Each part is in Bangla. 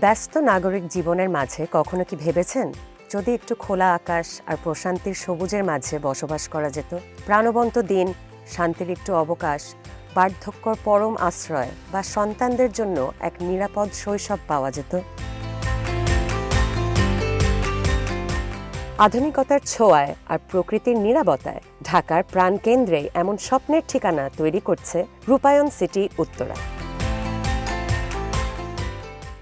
ব্যস্ত নাগরিক জীবনের মাঝে কখনো কি ভেবেছেন? যদি একটু খোলা আকাশ আর প্রশান্তির সবুজের মাঝে বসবাস করা যেত, প্রাণবন্ত দিন, শান্তির একটু অবকাশ, বার্ধক্যর পরম আশ্রয় বা সন্তানদের জন্য এক নিরাপদ শৈশব পাওয়া যেত? আধুনিকতার ছোঁয়ায় আর প্রকৃতির নিরাপত্তায় ঢাকার প্রাণকেন্দ্রে এমন স্বপ্নের ঠিকানা তৈরি করছে রূপায়ণ সিটি উত্তরা।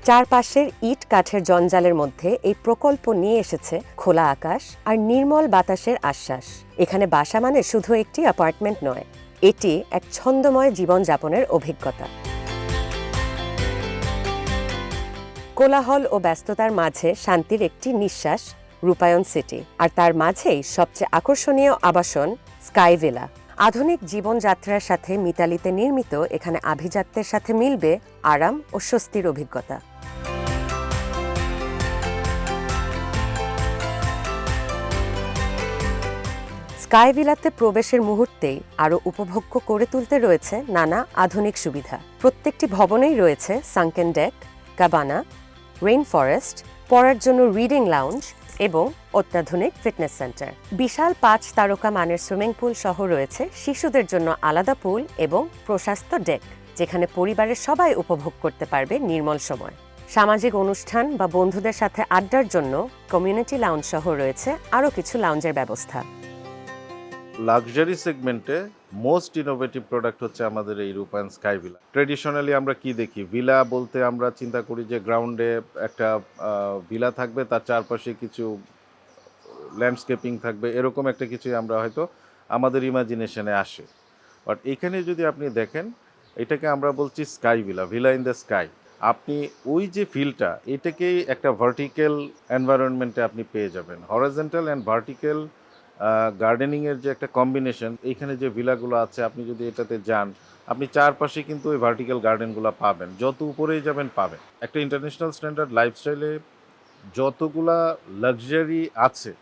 চারপাশের ইট কাঠের জঞ্জালের মধ্যে এই প্রকল্প নিয়ে এসেছে খোলা আকাশ আর নির্মল বাতাসের আশ্বাস। এখানে বাসা মানে শুধু একটি অ্যাপার্টমেন্ট নয়, এটি এক ছন্দময় জীবনযাপনের অভিজ্ঞতা। কোলাহল ও ব্যস্ততার মাঝে শান্তির একটি নিঃশ্বাস রূপায়ণ সিটি। আর তার মাঝেই সবচেয়ে আকর্ষণীয় আবাসন স্কাই ভিলা। আধুনিক জীবনযাত্রার সাথে মিতালিতে নির্মিত এখানে আভিজাত্যের সাথে মিলবে আরাম ও স্বস্তির অভিজ্ঞতা। স্কাই ভিলাতে প্রবেশের মুহূর্তেই আরও উপভোগ্য করে তুলতে রয়েছে নানা আধুনিক সুবিধা। প্রত্যেকটি ভবনেই রয়েছে sunken deck cabana rain forest পড়ার জন্য রিডিং লাউঞ্জ এবং অত্যাধুনিক ফিটনেস সেন্টার বিশাল পাঁচ তারকা মানের সুইমিং পুল সহ রয়েছে শিশুদের জন্য আলাদা পুল এবং প্রশস্ত ডেক যেখানে পরিবারের সবাই উপভোগ করতে পারবে নির্মল সময়। সামাজিক অনুষ্ঠান বা বন্ধুদের সাথে আড্ডার জন্য কমিউনিটি লাউঞ্জ সহ রয়েছে আরও কিছু লাউঞ্জের ব্যবস্থা। লাক্সারি সেগমেন্টে মোস্ট ইনোভেটিভ প্রোডাক্ট হচ্ছে আমাদের এই রূপায়ণ স্কাই ভিলা ট্রেডিশনালি আমরা কি দেখি? ভিলা বলতে আমরা চিন্তা করি যে গ্রাউন্ডে একটা ভিলা থাকবে, তার চারপাশে কিছু ল্যান্ডস্কেপিং থাকবে, এরকম একটা কিছুই আমরা হয়তো আমাদের ইমাজিনেশনে আসে। বাট এখানে যদি আপনি দেখেন, এটাকে আমরা বলছি sky villa villa in the sky আপনি ওই যে ফিলটা এটাকেই একটা ভার্টিক্যাল এনভায়রনমেন্টে আপনি পেয়ে যাবেন। হরাজেন্টাল অ্যান্ড ভার্টিক্যাল গার্ডেনিং এর যে একটা কম্বিনেশন এইখানে যে ভিলাগুলো আছে, আপনি যদি এটাতে যান, আপনি চারপাশে কিন্তু ওই ভার্টিক্যাল গার্ডেনগুলো পাবেন, যত উপরেই যাবেন পাবেন। একটা ইন্টারন্যাশনাল স্ট্যান্ডার্ড লাইফস্টাইলে যতগুলা লাক্সারি আছে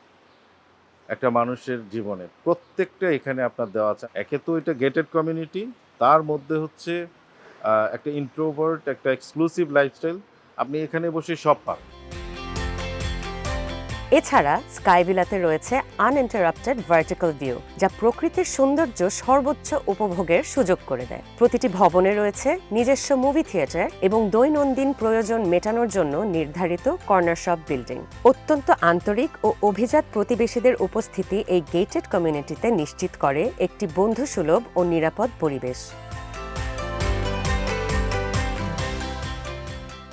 একটা মানুষের জীবনে, প্রত্যেকটা এখানে আপনার দেওয়া আছে। একে তো এটা গেটেড কমিউনিটি তার মধ্যে হচ্ছে একটা ইন্ট্রোভার্ট একটা এক্সক্লুসিভ লাইফস্টাইল আপনি এখানে বসে সব পাবেন। এছাড়া স্কাই ভিলাতে রয়েছে আনইন্টারাপ্টেড ভার্টিক্যাল ভিউ যা প্রকৃতির সৌন্দর্য সর্বোচ্চ উপভোগের সুযোগ করে দেয়। প্রতিটি ভবনে রয়েছে নিজস্ব মুভি থিয়েটার এবং দৈনন্দিন প্রয়োজন মেটানোর জন্য নির্ধারিত কর্নার শপ বিল্ডিং অত্যন্ত আন্তরিক ও অভিজাত প্রতিবেশীদের উপস্থিতি এই গেটেড কমিউনিটিতে নিশ্চিত করে একটি বন্ধুসুলভ ও নিরাপদ পরিবেশ।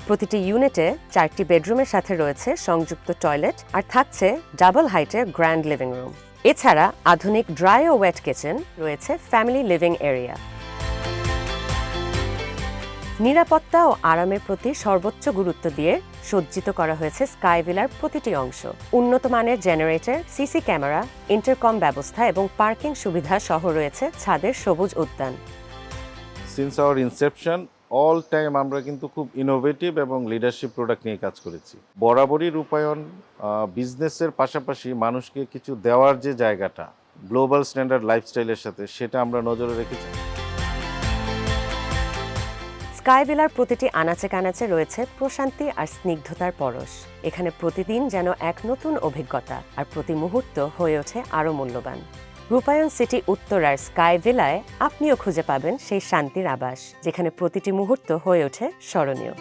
প্রতিটি ইউনিটে চারটি বেডরুমের সাথে রয়েছে সংযুক্ত টয়লেট আর থাকছে ডাবল হাইটের গ্র্যান্ড লিভিং রুম। এছাড়া আধুনিক ড্রাই ও ওয়েট কিচেন রয়েছে ফ্যামিলি লিভিং এরিয়া। নিরাপত্তা ও আরামের প্রতি সর্বোচ্চ গুরুত্ব দিয়ে সজ্জিত করা হয়েছে স্কাইভিলার প্রতিটি অংশ। উন্নত মানের জেনারেটর, সিসি ক্যামেরা, ইন্টারকম ব্যবস্থা এবং পার্কিং সুবিধা সহ রয়েছে ছাদের সবুজ উদ্যান। অল টাইম আমরা কিন্তু খুব ইনোভেটিভ এবং লিডারশিপ প্রোডাক্ট নিয়ে কাজ করেছি। বরাবরই রূপায়ণ বিজনেসের পাশাপাশি মানুষকে কিছু দেওয়ার যে জায়গাটা গ্লোবাল স্ট্যান্ডার্ড লাইফস্টাইলের সাথে, সেটা আমরা নজরে রেখেছি। স্কাই ভিলার প্রতিটি আনাচে কানাচে রয়েছে প্রশান্তি আর স্নিগ্ধতার পরশ। এখানে প্রতিদিন যেন এক নতুন অভিজ্ঞতা আর প্রতি মুহূর্ত হয়ে ওঠে আরও মূল্যবান। রূপায়ণ সিটি উত্তরার স্কাই ভিলায় আপনিও খুঁজে পাবেন সেই শান্তির আবাস, যেখানে প্রতিটি মুহূর্ত হয়ে ওঠে স্মরণীয়।